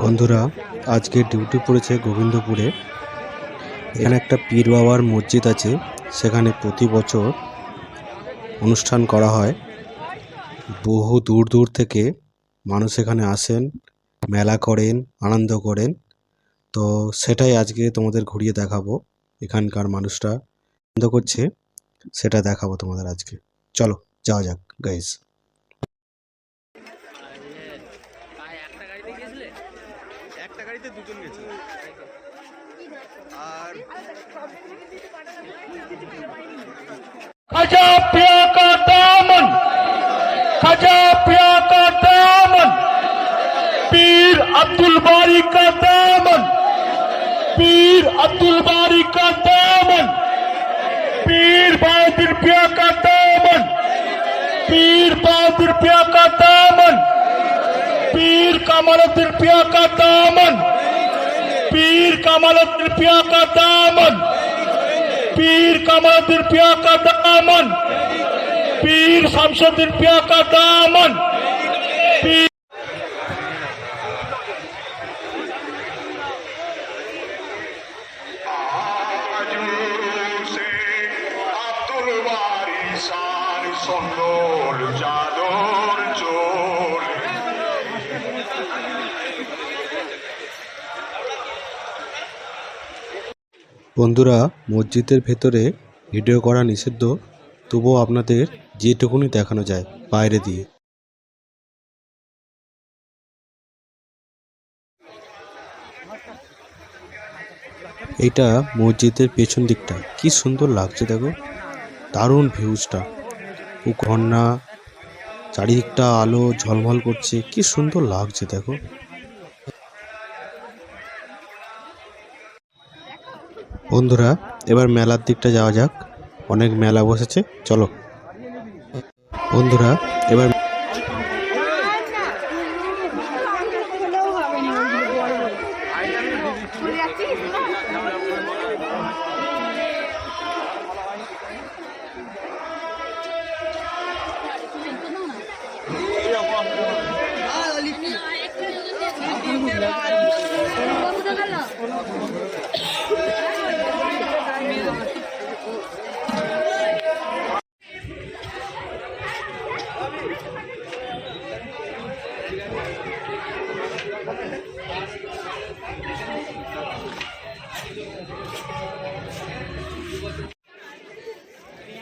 বন্ধুরা, আজকে ডিউটি পড়েছে গোবিন্দপুরে। এখানে একটা পীর বাবার মসজিদ আছে, সেখানে প্রতি বছর অনুষ্ঠান করা হয়। বহু দূর দূর থেকে মানুষ এখানে আসেন, মেলা করেন, আনন্দ করেন। তো সেটাই আজকে তোমাদের ঘুরিয়ে দেখাবো, এখানকার মানুষরা আনন্দ করছে, সেটা দেখাবো তোমাদের আজকে। চলো, যাওয়া যাক গাইজ দুজন গেছে আর खजा पिया का दामन खजा पिया का दामन पीर अब्दुल बारी का दामन पीर अब्दुल बारी का दामन पीर बहादुर पिया का दामन पीर बहादुर पिया का दामन पीर कमलुद्दीन पिया का दामन पीर कमल त्रिपिया का दामन। पीर कमल त्रिपिया का दामन। पीर शमशद त्रिपिया का दामन। पीर Sondol Jador বন্ধুরা, মসজিদের ভেতরে ভিডিও করা নিষিদ্ধ। তবুও আপনাদের যেটুকুনি দেখানো যায়, বাইরে দিয়ে। এইটা মসজিদের পেছন দিকটা। কি সুন্দর লাগছে, দেখো। দারুণ ভিউজটা ও ঝর্ণা চারিদিকটা আলো ঝলমল করছে। কি সুন্দর লাগছে, দেখো। বন্ধুরা এবার মেলার দিকটা যাওয়া যাক। অনেক মেলা বসেছে চলো। বন্ধুরা এবার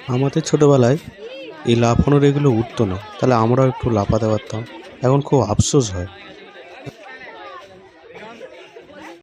আমাদের ছোটোবেলায় এই লাফানোর এগুলো উঠতো না। তাহলে আমরাও একটু লাফাতে পারতাম। এখন খুব আফসোস হয়।